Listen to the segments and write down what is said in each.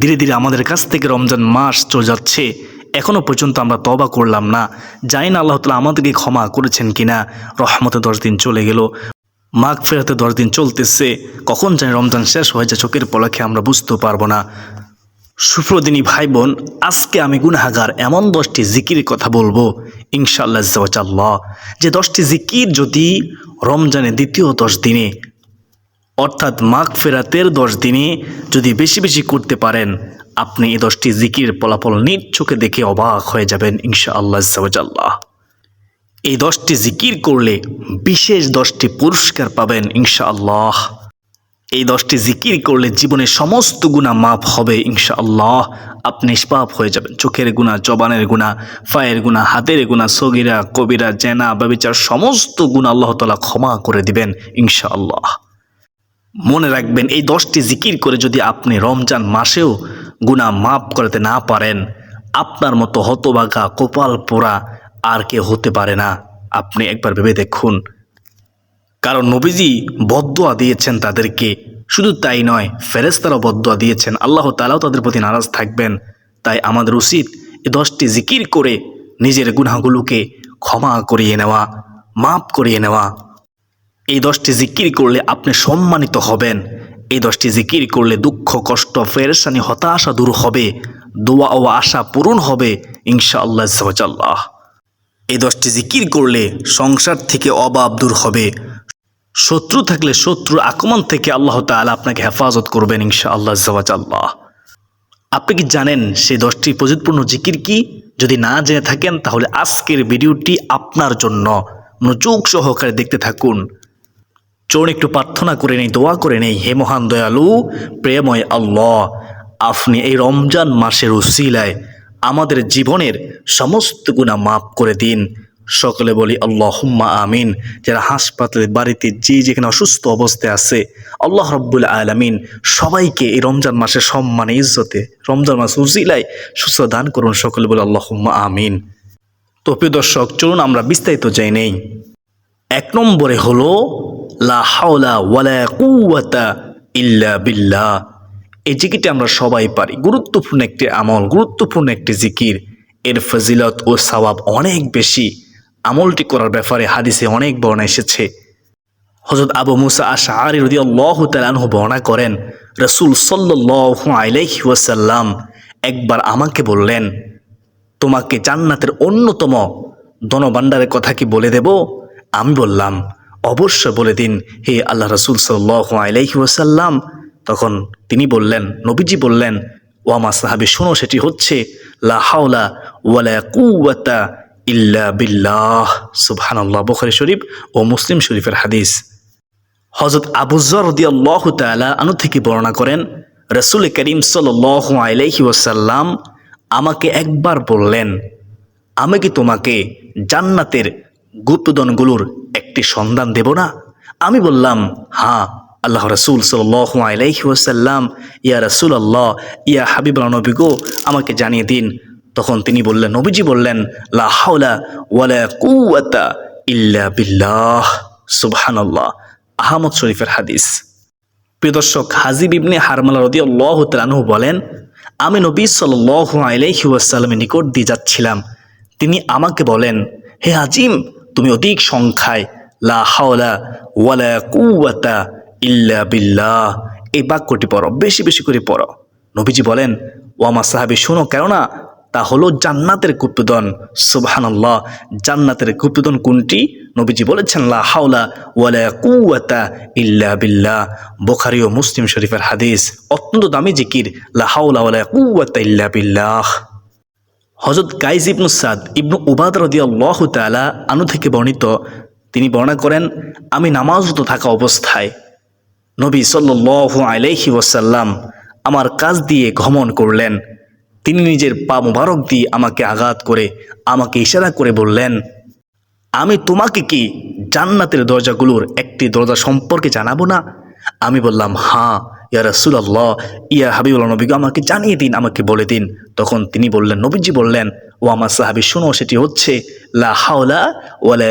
ধীরে ধীরে আমাদের কাছ থেকে রমজান মাস চলে যাচ্ছে। এখনও পর্যন্ত আমরা তবা করলাম না। জানি না আল্লাহ তালা আমাদেরকে ক্ষমা করেছেন কিনা। রহমতে দশ দিন চলে গেল। মাঘ ফেরাতে দশ দিন চলতেছে। কখন জানি রমজান শেষ হয়ে যায় চোখের পলকে আমরা বুঝতেও পারব না। সুপ্রদিনী ভাই বোন আজকে আমি গুনাহাগার এমন দশটি জিকির কথা বলব, ইনশাআল্লাহ জাল্লাহ যে দশটি জিকির যদি রমজানের দ্বিতীয় দশ দিনে অর্থাৎ মাঘ ফেরাতের দশ দিনে যদি বেশি বেশি করতে পারেন, আপনি এই দশটি জিকির ফলাফল নিজ চোখে দেখে অবাক হয়ে যাবেন ইনশা আল্লাহ এই দশটি জিকির করলে বিশেষ দশটি পুরস্কার পাবেন ইনশা আল্লাহ এই দশটি জিকির করলে জীবনের সমস্ত গুণা মাপ হবে ইনশা আল্লাহ আপনি নিষ্পাপ হয়ে যাবেন। চোখের গুণা জবানের গুণা ফায়ের গুণা হাতের গুণা সগিরা, কবিরা, জেনা, ব্যবিচার, সমস্ত গুণা আল্লাহ তালা ক্ষমা করে দিবেন ইনশা আল্লাহ মনে রাখবেন, এই দশটি জিকির করে যদি আপনি রমজান মাসেও গুণা মাপ করতে না পারেন, আপনার মতো হতবাগা, কপাল পোড়া আর কে হতে পারে না। আপনি একবার ভেবে দেখুন। কারণ নবীজি বদুয়া দিয়েছেন তাদেরকে। শুধু তাই নয় ফেরেস্তারাও বদুয়া দিয়েছেন। আল্লাহ তালাও তাদের প্রতি নারাজ থাকবেন। তাই আমাদের উচিত এই দশটি জিকির করে নিজের গুনাহগুলোকে ক্ষমা করিয়ে নেওয়া মাপ করিয়ে নেওয়া। এই দশটি জিকির করলে আপনি সম্মানিত হবেন। এই দশটি জিকির করলে দুঃখ, কষ্ট ফেরেসানি হতাশা দূর হবে। দোয়া ও আশা পূরণ হবে ইনশা আল্লাহ সাল্লাহ এই দশটি জিকির করলে সংসার থেকে অভাব দূর হবে। শত্রু থাকলে শত্রুর আক্রমণ থেকে আল্লাহ তাআলা আপনাকে হেফাজত করবেন ইনশা আল্লাহ আল্লাহ আপনি কি জানেন সেই দশটি প্রযুৎপূর্ণ জিকির কি? যদি না জেনে থাকেন, তাহলে আজকের ভিডিওটি আপনার জন্য। মনোযোগ সহকারে দেখতে থাকুন। চোর একটু প্রার্থনা করে নেই, দোয়া করে নেই, হে মহান দয়ালু, প্রেময় আল্লাহ, আপনি এই রমজান মাসের উসিলায় আমাদের জীবনের সমস্ত গুণা মাফ করে দিন। সকলে বলি আল্লাহ হুম্মা আমিন। যারা হাসপাতালে, বাড়িতে, যে যেখানে অসুস্থ অবস্থায় আছে, আল্লাহ রব্বুল আলমিন সবাইকে এই রমজান মাসের সম্মানে, ইজ্জতে রমজান মাস উসিলায় সুস্থ দান করুন। সকলে বলি আল্লাহ হুম্মা আমিন। তো প্রিয় দর্শক, চলুন আমরা বিস্তারিত যাই নেই। এক নম্বরে হলো লা হাওলা ওয়ালা কুওয়াতা ইল্লা বিল্লাহ। এই জিকিরটি আমরা সবাই পারি। গুরুত্বপূর্ণ একটি আমল, গুরুত্বপূর্ণ একটি জিকির। এর ফজিলত ও সওয়াব অনেক বেশি। আমলটি করার ব্যাপারে হাদিসে অনেক বর্ণনা এসেছে। হজরত আবু মুসা আশা আশারি রদি আল্লাহ তালানহু বর্ণনা করেন, রসুল সাল্লাহ আলাইহি ওয়াসাল্লাম একবার আমাকে বললেন, তোমাকে জান্নাতের অন্যতম ধনভাণ্ডারের কথা কি বলে দেব? আমি বললাম অবশ্য বলে দিন, হে আল্লাহ রসুল সাল্লাহ আলাইহি ওয়াসাল্লাম। তখন তিনি বললেন, নবীজি বললেন ও আমার সাহাবি, শোনো, সেটি হচ্ছে, লা হাওলা ওয়ালা কুওয়াতা ইল্লা বিল্লাহ। সুবহানাল্লাহ, বুখারী শরীফ ও মুসলিম শরীফের হাদিস। হজরত আবুজর রদিয়াল্লাহ তালা আনু থেকে বর্ণনা করেন, রসুল করিম সাল্লাহ আলাইহি ওয়াসাল্লাম আমাকে একবার বললেন, আমি কি তোমাকে জান্নাতের গুপ্তদনগুলোর একটি সন্ধান দেব না? আমি বললাম হ্যাঁ আল্লাহ রসুল ওয়াসাল্লাম, ইয়া রসুল আল্লাহ ইয়া হাবিব নবী গো, আমাকে জানিয়ে দিন। তখন তিনি বললেন, নবীজি বললেন ইল্লা বিল্লাহ। সুবহানাল্লাহ। আহমদ শরীফের হাদিস। প্রিয় দর্শক, হাজিব ইবনে হারমালা রদি আল্লাহ তালানহু বলেন, আমি নবী সাল্লাহ আলাইহি ওয়াসাল্লামের নিকট দিয়ে যাচ্ছিলাম। তিনি আমাকে বলেন, হে আজিম তুমি অধিক সংখ্যায়, লা হাওলা ওয়ালা কুওয়াতা ইল্লা বিল্লাহ। এই বাক্যটি পড়ো, বেশি বেশি করে পড়ো। নবীজি বলেন ও আমার সাহাবি, শোনো কেননা তা হলো জান্নাতের গুপ্তদন সুবহানাল্লাহ, জান্নাতের গুপ্তদন কোনটি? নবীজি বলেছেন, লা হাওলা ওয়ালা কুওয়াতা ইল্লা বিল্লাহ। বুখারী ও মুসলিম শরীফের হাদিস অত্যন্ত দামি জিকির, লা হাওলা ওয়ালা কুওয়াতা ইল্লা বিল্লাহ। হজরত গাইজ ইবনু সাদ ইবনু উবাদ রদিয়াল্লাহু তাআলা আনু থেকে বর্ণিত। তিনি বর্ণনা করেন, আমি নামাজরত থাকা অবস্থায় নবী সাল্লাল্লাহু আলাইহি ওয়াসাল্লাম আমার কাজ দিয়ে ঘমন করলেন। তিনি নিজের পা মুবারক দিয়ে আমাকে আঘাত করে, আমাকে ইশারা করে বললেন, আমি তোমাকে কি জান্নাতের দরজাগুলোর একটি দরজা সম্পর্কে জানাব না? আমি বললাম হ্যাঁ। ইয়া রাসূলুল্লাহ, ইয়া হাবিবুল্লাহ নবী আমাকে জানিয়ে দিন, আমাকে বলে দিন। তখন তিনি বললেন, নবীজি বললেন, ও আমার সাহাবি, শুনো, সেটি হচ্ছে, লা হাওলা ওয়ালা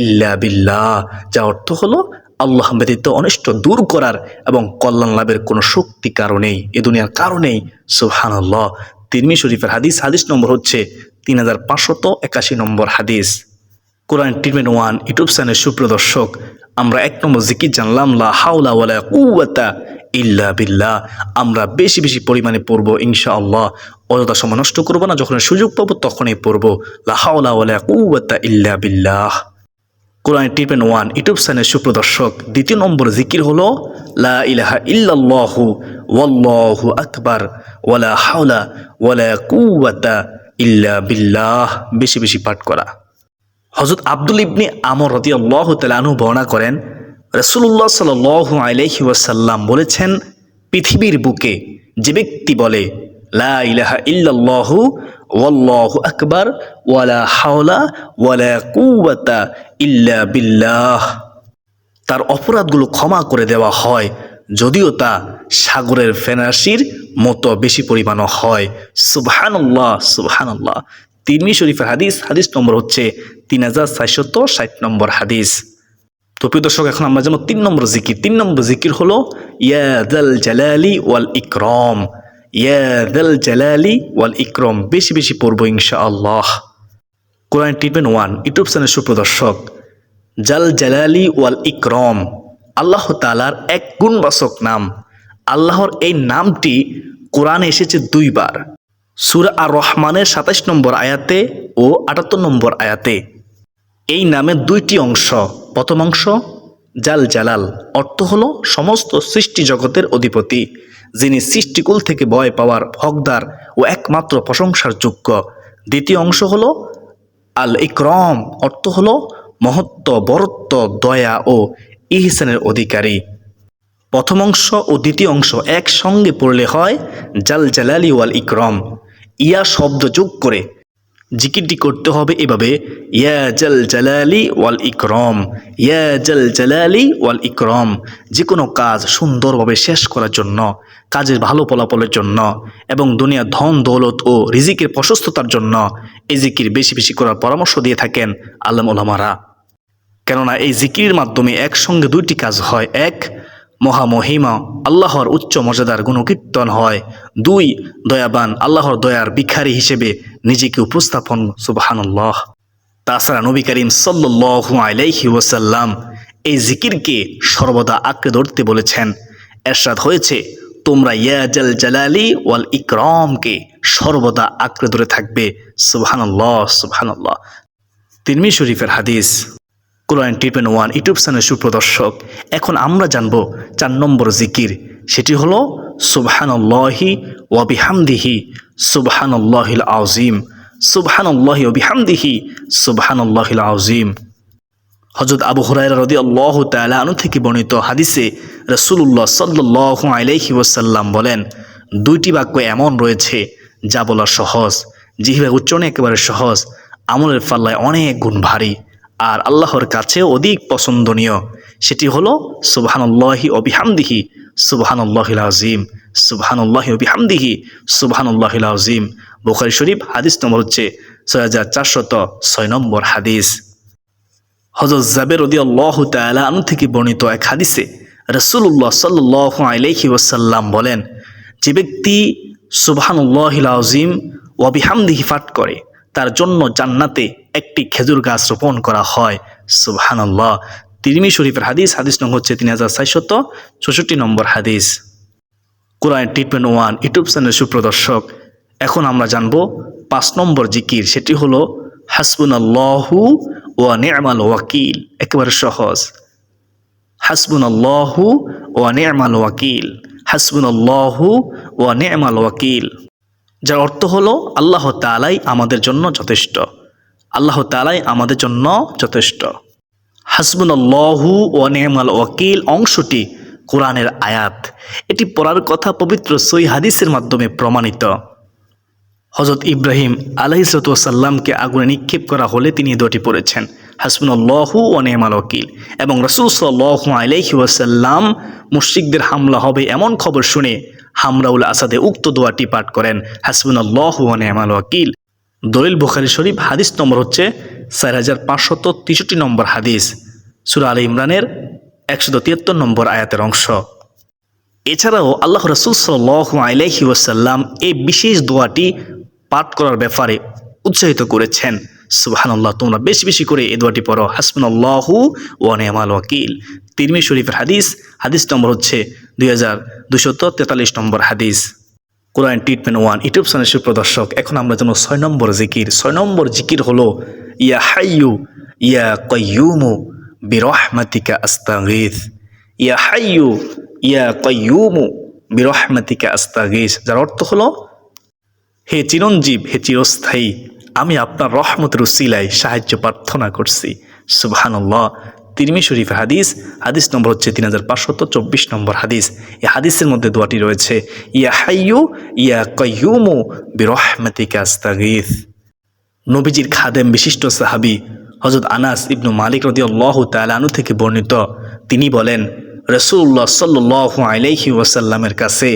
ইল্লা বিল্লাহ। যা অর্থ হলো, আল্লাহ ব্যতীত অনিষ্ট দূর করার এবং কল্যাণ লাভের কোনো শক্তি কারণেই এ দুনিয়ার কারণেই সুবহানাল্লাহ। তিরমি শরীফের হাদিস হাদিস নম্বর হচ্ছে তিন হাজার পাঁচশত একাশি নম্বর হাদিস। Quran treatment one YouTube channel সুপ্রদর্শক আমরা এক নম্বর জিকির জানলাম, লা হাওলা ওয়ালা কুওয়াতা ইল্লা বিল্লাহ। আমরা বেশি বেশি পরিমাণে পড়ব, ইনশাআল্লাহ। অযথা সময় নষ্ট করব না যখন সুযোগ পাবো তখনই পড়ব। লা হাওলা ওয়ালা কুওয়াতা ইল্লা বিল্লাহ। কোরআন টিপেন ওয়ান, ইউটিউব চ্যানেল সুপ্রদর্শক। দ্বিতীয় নম্বর জিকির হলো, লা ইলাহা ইল্লাল্লাহু ওয়াল্লাহু আকবার ওয়ালা হাওলা ওয়ালা কুওয়াতা ইল্লা বিল্লাহ। বেশি বেশি পাঠ করা। হজরত আব্দুল ইবনি আমর রতি আল্লাহ তালু বর্ণনা করেন রসুল্লাহ সাল আলহি ওয়াসাল্লাম বলেছেন, পৃথিবীর বুকে যে ব্যক্তি বলে, লা ইলাহা ইল্লাল্লাহু ওয়াল্লাহু আকবার, ওয়ালা হাওলা ওয়ালা কুওয়াতা ইল্লা বিল্লাহ। তার অপরাধগুলো ক্ষমা করে দেওয়া হয়, যদিও তা সাগরের ফেনাসির মতো বেশি পরিমাণও হয়। সুবহানাল্লাহ সুবহানাল্লাহ। তিরমি শরীফের হাদিস হাদিস নম্বর হচ্ছে তিন হাজার চারশত ষাট নম্বর হাদিস। তো প্রিয় দর্শক, এখন আমরা যেন তিন নম্বর জিকির। তিন নম্বর জিকির হলো ইয়াদাল জালালি ওয়াল ইকরম। ইয়াদাল জালালি ওয়াল ইকরম। বেশি বেশি পড়ব ইনশাআল্লাহ। কোরআন টিপেন ওয়ান, ইউটিউব চ্যানেল সুপ্রদর্শক জাল জালালি ওয়াল ইকরম। আল্লাহ তালার এক গুণবাসক নাম। আল্লাহর এই নামটি কোরআনে এসেছে দুইবার। সুরা আর রহমানের সাতাশ নম্বর আয়াতে ও আটাত্তর নম্বর আয়াতে। এই নামের দুইটি অংশ। প্রথম অংশ, জাল জালাল, অর্থ হল সমস্ত সৃষ্টি জগতের অধিপতি, যিনি সৃষ্টিকুল থেকে ভয় পাওয়ার হকদার ও একমাত্র প্রশংসার যোগ্য দ্বিতীয় অংশ হল আল ইকরম অর্থ হল মহত্ব, বরত্ব, দয়া ও ইহসানের অধিকারী। প্রথম অংশ ও দ্বিতীয় অংশ একসঙ্গে পড়লে হয় জাল জালালি ওয়াল ইকরম ইয়া শব্দ যোগ করে। জিকিরটি করতে হবে এভাবে, ইয়া জাল জালালি ওয়াল ইকরম, ইয়া জাল জালালি ওয়াল ইকরম। যে কোনো কাজ সুন্দরভাবে শেষ করার জন্য, কাজের ভালো ফলাফলের জন্য এবং দুনিয়া ধন, দৌলত ও রিজিকের প্রশস্ততার জন্য এই জিকির বেশি বেশি করার পরামর্শ দিয়ে থাকেন আল্লাম ওলামারা কেননা এই জিকির মাধ্যমে একসঙ্গে দুইটি কাজ হয়। এক মহামহিমা, আল্লাহর উচ্চ মর্যাদার গুণকীর্তন হয়। দুই, দয়াবান, আল্লাহর দয়ার ভিখারি হিসেবে নিজেকে উপস্থাপন, সুবাহানুল্লাহ। তাছাড়া নবী করিম সাল্লু আলাইহি ওয়াসাল্লাম এই জিকিরকে সর্বদা আঁকড়ে ধরতে বলেছেন। এরশাদ হয়েছে, তোমরা ইয়াজাল জালালি ওয়াল ইকরমকে সর্বদা আঁকড়ে ধরে থাকবে। সুবহানাল্লাহ সুবহানাল্লাহ। তিরমি শরীফের হাদিস কোরআন টিপেন ওয়ান, ইউটিউব চ্যানেল সুপ্রদর্শক। এখন আমরা জানব চার নম্বর জিকির। সেটি হলো, সুবহানাল্লাহি ওয়াবিহামদিহি সুবহানাল্লাহিল আউজিম সুবহানাল্লাহি ওয়াবিহামদিহি সুবহানাল্লাহিল আউজিম হজরত আবু হুরায়রা রদি আল্লাহ তালা আনু থেকে বর্ণিত হাদিসে রসুল্লাহ সাল্লাহ আলাইহি ওয়াসাল্লাম বলেন, দুইটি বাক্য এমন রয়েছে, যা বলা সহজ, জিহিবা উচ্চারণে একেবারে সহজ, আমলের পাল্লায় অনেক গুণ ভারী। আর আল্লাহর কাছে অধিক পছন্দনীয়। সেটি হলো, সুবহানুল্লাহি অবিহামদিহি সুবহানুল্লাহিল আজিম সুবহানুল্লাহি অবিহামদিহি সুবহানুল্লাহিল আজিম বুখারি শরীফ, হাদিস নম্বর হচ্ছে ছয় হাজার চারশত ছয় নম্বর হাদিস। হজরত জাবের রদি আল্লাহ তালা থেকে বর্ণিত এক হাদিসে রসুল্লাহ সাল্লাহ আলাইহি ওয়াসাল্লাম বলেন, যে ব্যক্তি সুবহানুল্লাহিল আজিম ওয়াবিহামদিহি পাঠ করে তার জন্য জান্নাতে একটি খেজুর গাছ রোপণ করা হয়। সুবহানাল্লাহ। তিরিমি শরীফের হাদিস হাদিস নং হচ্ছে তিন হাজার ছয়শত চৌষট্টি নম্বর হাদিস। Quran treatment one YouTube channel সুপ্রদর্শক। এখন আমরা জানব পাঁচ নম্বর জিকির, সেটি হলো হাসবুন আল্লাহু ও নেমাল ওয়াকিল। একেবারে সহজ। হাসবুন আল্লাহু ও নেমাল ওয়াকিল। হাসবুন আল্লাহু ও নেমাল ওয়াকিল। যার অর্থ হলো আল্লাহ তালাই আমাদের জন্য যথেষ্ট। আল্লাহ তালাই আমাদের জন্য যথেষ্ট। ও নেমাল ওয়াকিল অংশটি কোরআনের আয়াত। এটি পড়ার কথা পবিত্র সই হাদিসের মাধ্যমে প্রমাণিত। হজরত ইব্রাহিম আলহিসাল্লামকে আগুনে নিক্ষেপ করা হলে তিনি দোয়াটি পড়েছেন হাসবুল্লাহু ও নেমাল ওকিল এবং রসুল সাল্লাহ আলহি ওয়াসাল্লাম মুশ্রিকদের হামলা হবে এমন খবর শুনে হামরাউল আসাদে উক্ত দোয়াটি পাঠ করেন। ও নেমাল ওয়াকিল। দলিল বুখারি শরীফ, হাদিস নম্বর হচ্ছে চার হাজার পাঁচশত তেষট্টি নম্বর হাদিস। সুরা আল ইমরানের একশো তিয়াত্তর নম্বর আয়াতের অংশ। এছাড়াও আল্লাহ রসুল সাল্লাহ আলাইহি ওয়াসাল্লাম এই বিশেষ দোয়াটি পাঠ করার ব্যাপারে উৎসাহিত করেছেন। সুবহানাল্লাহ, তোমরা বেশি বেশি করে এই দোয়াটি পড়ো। হাসবুনাল্লাহু ওয়া নি'মাল ওয়াকিল। তিরমি শরীফের হাদিস। হাদিস নম্বর হচ্ছে দুই হাজার দুশত তেতাল্লিশ নম্বর হাদিস। Quran treatment one YouTube channel সুপ্রদর্শক। এখন আমরা যেন ছয় নম্বর জিকির। ছয় নম্বর জিকির হলো, ইয়া হাইয়ু, ইয়া কয়ুমু বিরহমাতিকা আস্তাগিথ ইয়া হাইয়ু, ইয়া কয়ুমু বিরহমাতিকা আস্তাগিস। যার অর্থ হলো, হে চিরঞ্জীব, হে চিরস্থায়ী, আমি আপনার রহমতের উসিলায় সাহায্য প্রার্থনা করছি। সুবহানাল্লাহ। তিরমি শরীফ হাদিস হাদিস নম্বর হচ্ছে তিন হাজার চব্বিশ নম্বর হাদিস। এই হাদিসের মধ্যে দোয়াটি রয়েছে, ইয়া হাইয়ু, ইয়া কয়ুমু বিরহমাতিকা আস্তাগিস। নবীজির খাদেম বিশিষ্ট সাহাবি হজরত আনাস ইবনু মালিক রদি আল্লাহ তালানু থেকে বর্ণিত। তিনি বলেন রসুল্লাহ সাল্লাহ আলাইহি ওয়াসাল্লামের কাছে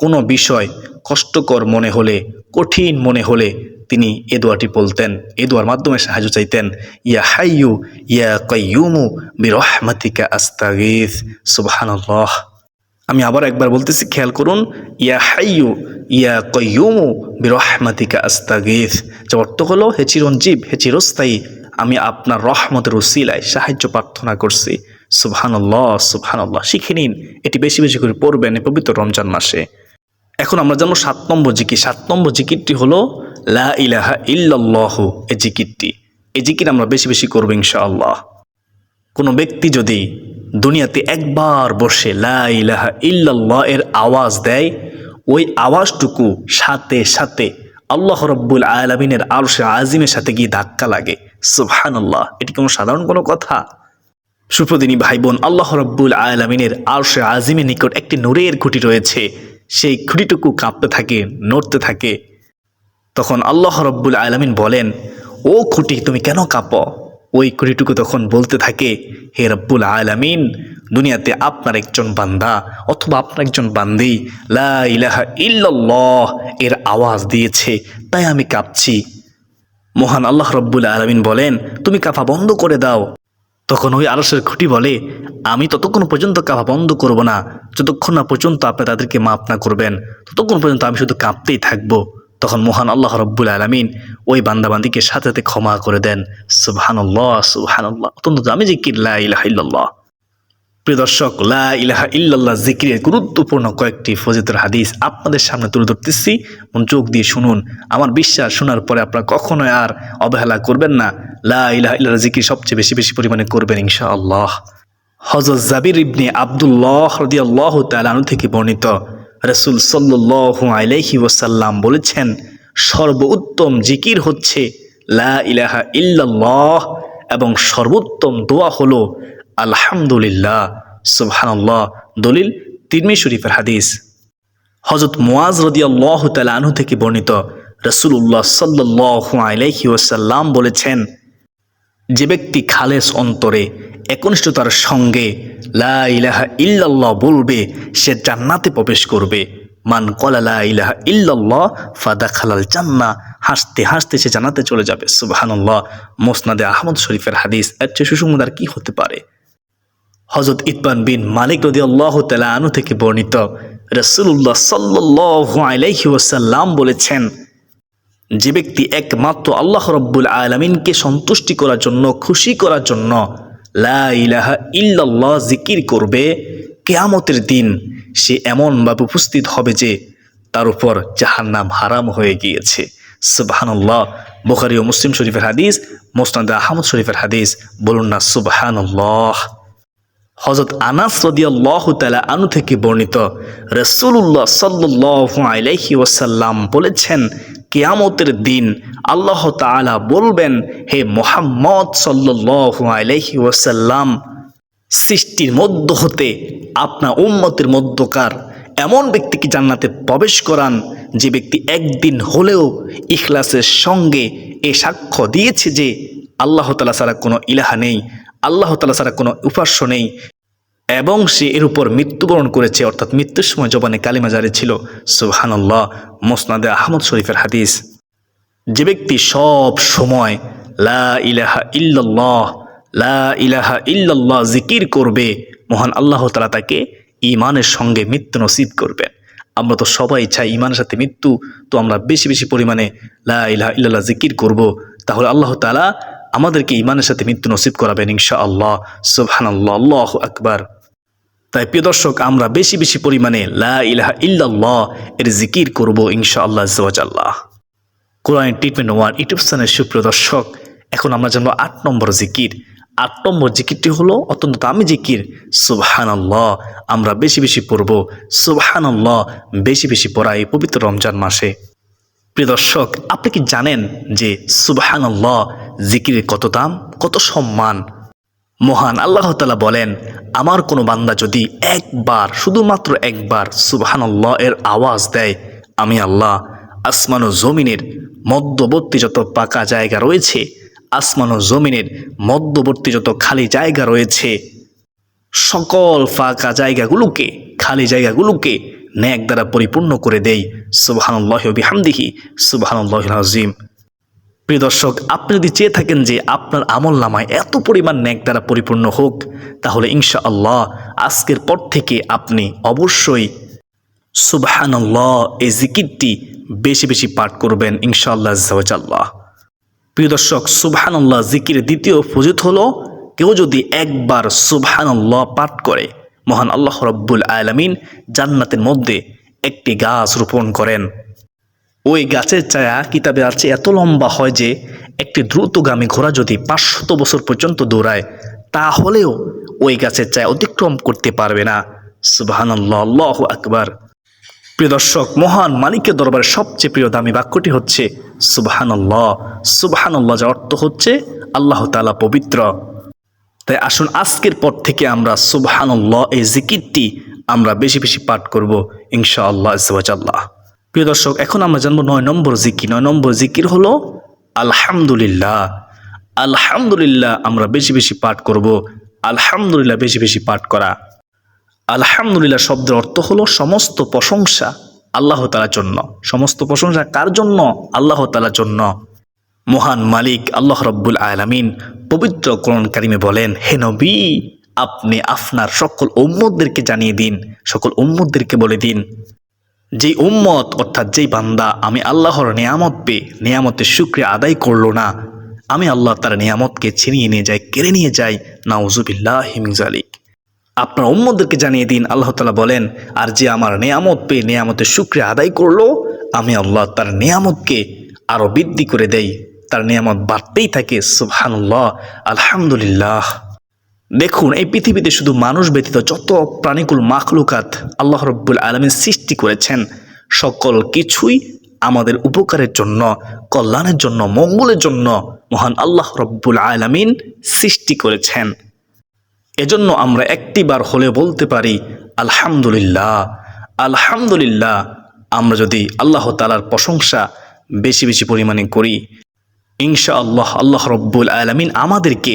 কোনো বিষয় কষ্টকর মনে হলে, কঠিন মনে হলে তিনি এ দোয়াটি বলতেন, এ দোয়ার মাধ্যমে সাহায্য চাইতেন, ইয়া হাইয়ু, ইয়া কয়ুমু বিরহমাতিকা আস্তাগিস, সুবহানাল্লাহ। আমি আবার একবার বলতেছি, খেয়াল করুন, ইয়া হাইয়ু, ইয়া কয়ুমু বিরহমাতিকা আস্তাগিস। যে অর্থ হলো, হে চিরঞ্জীব, হে চিরস্থায়ী, আমি আপনার রহমতের উসিলায় সাহায্য প্রার্থনা করছি। সুবহানাল্লাহ সুবহানাল্লাহ। শিখে নিন, এটি বেশি বেশি করে পড়বেন পবিত্র রমজান মাসে। এখন আমরা জানব সাত নম্বর জিকির। সাত নম্বর জিকিরটি হলো, লা ইলাহা ইল্লাল্লাহ, এই জিকিরটি। এই জিকির আমরা বেশি বেশি করব ইনশাআল্লাহ। কোনো ব্যক্তি যদি দুনিয়াতে একবার বসে লা ইলাহা ইল্লাল্লাহ এর আওয়াজ দেয়, ওই আওয়াজটুকু সাথে সাথে আল্লাহ রব্বুল আলমিনের আরশে আজিমের সাথে গিয়ে ধাক্কা লাগে। সুবহানাল্লাহ, এটি কোনো সাধারণ কোনো কথা? সুপ্রদিনী ভাই বোন আল্লাহ রব্বুল আলমিনের আরশে আজিমের নিকট একটি নূরের খুঁটি রয়েছে। সেই খুঁটিটুকু কাঁপতে থাকে, নড়তে থাকে। তখন আল্লাহ রব্বুল আলমিন বলেন, ও খুঁটি, তুমি কেন কাঁপো? ওই খুঁটিটুকু তখন বলতে থাকে, হে রব্বুল আলমিন, দুনিয়াতে আপনার একজন বান্দা অথবা আপনার একজন বান্দি লা ইলাহা এর আওয়াজ দিয়েছে, তাই আমি কাঁপছি। মহান আল্লাহ রব্বুল আলমিন বলেন, তুমি কাঁপা বন্ধ করে দাও। তখন ওই আরসের খুঁটি বলে, আমি ততক্ষণ পর্যন্ত কাঁপা বন্ধ করব না। যতক্ষণ না পর্যন্ত আপনি তাদেরকে মাফ না করবেন, ততক্ষণ পর্যন্ত আমি শুধু কাঁপতেই থাকব। তখন মহান আল্লাহ রব্বুল আলমিন ওই বান্দাবান্দিকে সাথে সাথে ক্ষমা করে দেন। সুবহানাল্লাহ সুবহানাল্লাহ। অত্যন্ত দামি যে কিল্লা ইহ্লাহ প্রিয় দর্শক, লা ইলাহা ইল্লাল্লাহ জিকিরের গুরুত্বপূর্ণ কয়েকটি ফজিতের হাদিস আপনাদের সামনে তুলে ধরতেছি। চোখ দিয়ে শুনুন। আমার বিশ্বাস শোনার পরে আপনারা কখনোই আর অবহেলা করবেন না। লা ইলাহা ইল্লাল্লাহ জিকির সবচেয়ে বেশি বেশি পরিমাণে করবেন ইনশাআল্লাহ। হজরত জাবির ইবনে আবদুল্লাহ রদিয়াল্লাহ তালানু থেকে বর্ণিত রসুল সাল্লাহ আলাইহি ওসাল্লাম বলেছেন, সর্বোত্তম জিকির হচ্ছে লা ইলাহা ইল্লাল্লাহ এবং সর্বোত্তম দোয়া হলো আলহামদুলিল্লাহ, সুবহানাল্লাহ। দলিল তিরমি শরীফের হাদিস। হজরত মোয়াজ রদিয়াল্লাহ তালানহু থেকে বর্ণিত রসুল্লাহ সাল্লাহ আলাইহি ওসাল্লাম বলেছেন, যে ব্যক্তি খালেস অন্তরে একনিষ্ঠতার সঙ্গে লা ইলাহা ইল্লাল্লাহ বলবে, সে জান্নাতে প্রবেশ করবে। মান কলা লা ইলাহা ইল্লাল্লাহ ফাদা খালাল জান্না হাসতে হাসতে সে জানাতে চলে যাবে। সুবহানাল্লাহ। মোসনাদে আহমদ শরীফের হাদিস, এর চেয়ে সুসংবাদ কি হতে পারে? হজরত ইতবান বিন মালিক রদি আল্লাহ তালা থেকে বর্ণিত। রসুল্লাহ সাল্লাহ আলাইহি বলেছেন, যে ব্যক্তি একমাত্র আল্লাহ রব্বুল আলমিনকে সন্তুষ্টি করার জন্য, খুশি করার জন্য লা ইল্লাল্লাহ জিকির করবে, কেয়ামতের দিন সে এমনভাবে উপস্থিত হবে যে তার উপর জাহান্নাম হারাম হয়ে গিয়েছে। সুবাহানুল্লাহ, বুখারি ও মুসলিম শরীফের হাদিস, মোসনাদ আহমদ শরীফের হাদিস, বলুন না সুবাহানুল্লাহ। হজরত আনাস রদিয়াল্লাহ তালা আনু থেকে বর্ণিত রসুল্লাহ সাল্লাহ আলাইহি ওসাল্লাম বলেছেন, কেয়ামতের দিন আল্লাহ তালা বলবেন, হে মোহাম্মদ সাল্লাহ আলাইহি ওসাল্লাম সৃষ্টির মধ্য হতে আপনার উম্মতের মধ্যকার এমন ব্যক্তিকে জান্নাতে প্রবেশ করান, যে ব্যক্তি একদিন হলেও ইখলাসের সঙ্গে এ সাক্ষ্য দিয়েছে যে আল্লাহ তালা ছাড়া কোনো ইলাহা নেই, আল্লাহ তালা ছাড়া কোনো উপাস্য নেই। এবং সে এর উপর মৃত্যুবরণ করেছে, অর্থাৎ মৃত্যুর সময় জবানে কালিমা জারি ছিল। সুবহানাল্লাহ, মোসনাদে আহমদ শরীফের হাদিস। যে ব্যক্তি সব সময় লা ইলাহা ইল্লাল্লাহ, লা ইলাহা ইল্লাল্লাহ জিকির করবে, মহান আল্লাহ তালা তাকে ইমানের সঙ্গে মৃত্যু নসিব করবেন। আমরা তো সবাই চাই ইমানের সাথে মৃত্যু, তো আমরা বেশি বেশি পরিমাণে লা ইলাহা ইল্লাল্লাহ জিকির করব। তাহলে আল্লাহ তালা আমাদেরকে ইমানের সাথে মৃত্যু নসিব করাবেন ইনশা আল্লাহ সুবহান আল্লাহ আল্লাহ আকবার। তাই প্রিয় দর্শক, আমরা বেশি বেশি পরিমাণে লা ইলাহা ইল্লাল্লাহ এর জিকির করব ইনশা আল্লাহ জওয়াজাল্লাহ Quran treatment one YouTube channel সুপ্রিয় দর্শক, এখন আমরা জানব আট নম্বর জিকির। আট নম্বর জিকিরটি হলো অত্যন্ত দামি জিকির, সুবহানাল্লাহ। আমরা বেশি বেশি পড়ব, সুবহানাল্লাহ, বেশি বেশি পড়া এই পবিত্র রমজান মাসে। প্রিয় দর্শক, আপনি কি জানেন যে সুবহানাল্লাহ জিকিরের কত দাম, কত সম্মান? মহান আল্লাহ তালা বলেন, আমার কোনো বান্দা যদি একবার, শুধুমাত্র একবার সুবহানাল্লাহ এর আওয়াজ দেয়, আমি আল্লাহ আসমান ও জমিনের মধ্যবর্তী যত পাকা জায়গা রয়েছে, আসমান ও জমিনের মধ্যবর্তী যত খালি জায়গা রয়েছে, সকল ফাঁকা জায়গাগুলোকে, খালি জায়গাগুলোকে ন্যাক দ্বারা পরিপূর্ণ করে দেই, সুবহানাল্লাহ বিহামদিহি সুবহানাল্লাহ আজিম প্রিয় দর্শক, আপনি যদি চেয়ে থাকেন যে আপনার আমল নামায় এত পরিমাণ ন্যাক দ্বারা পরিপূর্ণ হোক, তাহলে ইনশা আল্লাহ আজকের পর থেকে আপনি অবশ্যই সুবহানাল্লাহ এই জিকিরটি বেশি বেশি পাঠ করবেন ইনশাআল্লাহ জাওয়াজাল্লাহ প্রিয় দর্শক, সুবহানাল্লাহ জিকিরের দ্বিতীয় ফজিত হলো, কেউ যদি একবার সুবহানাল্লাহ পাঠ করে, মহান আল্লাহ রব্বুল আলামিন জান্নাতের মধ্যে একটি গাছ রোপণ করেন। ওই গাছের ছায়া কিতাবে আছে এত লম্বা হয় যে একটি দ্রুতগামী ঘোড়া যদি পাঁচশত বছর পর্যন্ত দৌড়ায়, তাহলেও ওই গাছের ছায়া অতিক্রম করতে পারবে না। সুবহানাল্লাহ আকবার। প্রিয় দর্শক, মহান মালিকের দরবারে সবচেয়ে প্রিয় দামি বাক্যটি হচ্ছে সুবহানাল্লাহ। সুবহানাল্লাহ যার অর্থ হচ্ছে আল্লাহ তালা পবিত্র। তাই আসুন আজকের পর থেকে আমরা সুবহানাল্লাহ এই জিকিরটি আমরা বেশি বেশি পাঠ করব, ইনশাআল্লাহ আল্লাহ প্রিয় দর্শক, এখন আমরা জানব নয় নম্বর জিকির। নয় নম্বর জিকির হলো, আলহামদুলিল্লাহ। আলহামদুলিল্লাহ আমরা বেশি বেশি পাঠ করব। আলহামদুলিল্লাহ বেশি বেশি পাঠ করা। আলহামদুলিল্লাহ শব্দের অর্থ হলো সমস্ত প্রশংসা আল্লাহ তালার জন্য। সমস্ত প্রশংসা কার জন্য? আল্লাহ তালার জন্য। মহান মালিক আল্লাহ রব্বুল আলামিন পবিত্র কোরআন বলেন, হে নবী, আপনি আপনার সকল উম্মতদেরকে জানিয়ে দিন, সকল উম্মতদেরকে বলে দিন যেই উম্মত, অর্থাৎ যেই বান্দা আমি আল্লাহর নিয়ামত পেয়ে নিয়ামতের শুক্রিয়া আদায় করল না, আমি আল্লাহ তার নিয়ামতকে ছিনিয়ে নিয়ে যাই কেড়ে নিয়ে যাই নাউজুবিল্লাহ হিমজালিক আপনার উম্মদেরকে জানিয়ে দিন, আল্লাহ তালা বলেন, আর যে আমার নিয়ামত পেয়ে নিয়ামতের শুক্রিয়া আদায় করল, আমি আল্লাহ তার নিয়ামতকে আরও বৃদ্ধি করে দেই। তার নিয়ামত বাড়তেই থাকে, সুবহানুল্লাহ, আলহামদুলিল্লাহ। দেখুন, এই পৃথিবীতে শুধু মানুষ ব্যতীত যত প্রাণীকুল মাখলুকাত আল্লাহ রব্বুল আলমিন সৃষ্টি করেছেন, সকল কিছুই আমাদের উপকারের জন্য, কল্যাণের জন্য, মঙ্গলের জন্য মহান আল্লাহ রব্বুল আলমিন সৃষ্টি করেছেন। এজন্য আমরা একটিবার হলে বলতে পারি, আলহামদুলিল্লাহ আলহামদুলিল্লাহ, আমরা যদি আল্লাহ তালার প্রশংসা বেশি বেশি পরিমাণে করি ইনশা আল্লাহ আল্লাহ রব্বুল আলমিন আমাদেরকে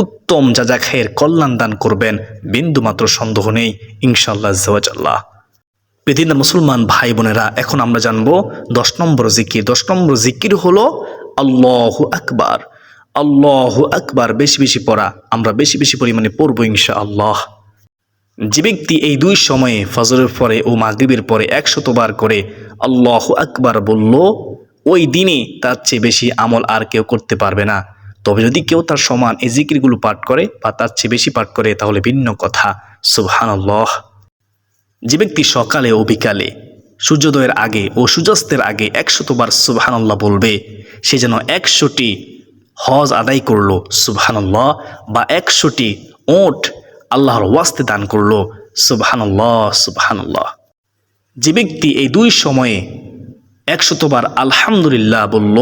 উত্তম যা খায়ের কল্যাণ দান করবেন, বিন্দুমাত্র সন্দেহ নেই, ইনশাআল্লাহ জওয়াজাল্লাহ পৃথিবীর মুসলমান ভাই বোনেরা, এখন আমরা জানব দশ নম্বর জিকির। দশ নম্বর জিকির হলো আল্লাহ আকবার। আল্লাহ আকবার বেশি বেশি পড়া, আমরা বেশি বেশি পরিমাণে পড়ব ইনশা আল্লাহ যে ব্যক্তি এই দুই সময়ে ফজরের পরে ও মাগরিবের পরে একশতবার করে আল্লাহ আকবার বলল ওই দিনে তার চেয়ে বেশি আমল আর কেউ করতে পারবে না। তবে যদি কেউ তার সমান এই জিকিরগুলো পাঠ করে বা তার চেয়ে বেশি পাঠ করে, তাহলে ভিন্ন কথা। সুবহানাল্লাহ। যে ব্যক্তি সকালে ও বিকালে সূর্যোদয়ের আগে ও সূর্যাস্তের আগে একশতবার সুবহানাল্লাহ বলবে, সে যেন একশোটি হজ আদায় করল, সুবহানাল্লাহ, বা একশোটি ওট আল্লাহর ওয়াস্তে দান করল, সুবহানাল্লাহ সুবহানাল্লাহ। যে ব্যক্তি এই দুই সময়ে একশতবার আলহামদুলিল্লাহ বলল,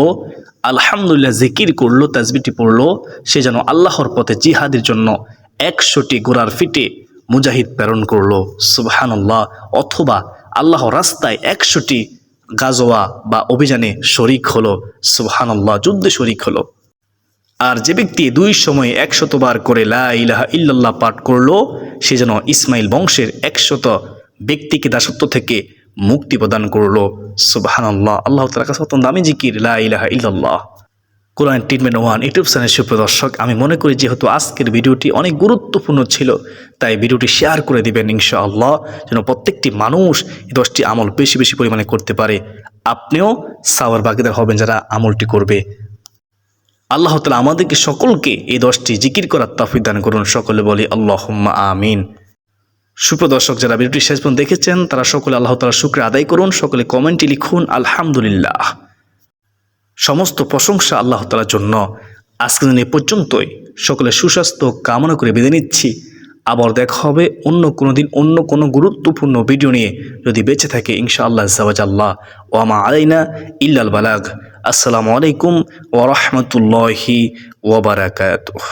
আলহামদুলিল্লাহ জিকির করল, তাজবিটি পড়ল, সে যেন আল্লাহর পথে জিহাদের জন্য একশোটি গোড়ার ফিটে মুজাহিদ প্রেরণ করল। সুবহানাল্লাহ, অথবা আল্লাহ রাস্তায় একশোটি গাজোয়া বা অভিযানে শরিক হলো। সুবহানাল্লাহ, যুদ্ধে শরিক হলো। আর যে ব্যক্তি দুই সময়ে একশতবার করে লা ইলাহা ইল্লাল্লাহ পাঠ করল, সে যেন ইসমাইল বংশের একশত ব্যক্তিকে দাসত্ব থেকে মুক্তি প্রদান করল। সুবাহান আল্লাহ তালা কাছে অত্যন্ত দামি জিকির, লা ইলাহা ইল্লাল্লাহ। Quran treatment one, YouTube channel সুপ্রদর্শক। আমি মনে করি যেহেতু আজকের ভিডিওটি অনেক গুরুত্বপূর্ণ ছিল, তাই ভিডিওটি শেয়ার করে দিবেন ইনশাআল্লাহ, যেন প্রত্যেকটি মানুষ এই দশটি আমল বেশি বেশি পরিমাণে করতে পারে। আপনিও সাওয়ার বাগিদার হবেন যারা আমলটি করবে। আল্লাহ তালা আমাদেরকে সকলকে এই দশটি জিকির করার তাফিক দান করুন। সকলে বলি আল্লাহ আমিন। সুপ্রদর্শক যারা ভিডিওটি শেষ পর্যন্ত দেখেছেন, তারা সকলে আল্লাহ তালা শুক্রে আদায় করুন, সকলে কমেন্টে লিখুন, আলহামদুলিল্লাহ। সমস্ত প্রশংসা আল্লাহ তালার জন্য। আজকের দিন এ পর্যন্তই। সকলে সুস্বাস্থ্য কামনা করে বেঁধে নিচ্ছি। আবার দেখা হবে অন্য কোনো দিন, অন্য কোনো গুরুত্বপূর্ণ ভিডিও নিয়ে। যদি বেঁচে থাকে, ইনশাআল্লাহ জাওয়াজাল্লাহ ওয়ামা আলাইনা ইল্লাল বালাগ। আসসালামু আলাইকুম ওরহমতুল্লাহি ওবরাকাতুহ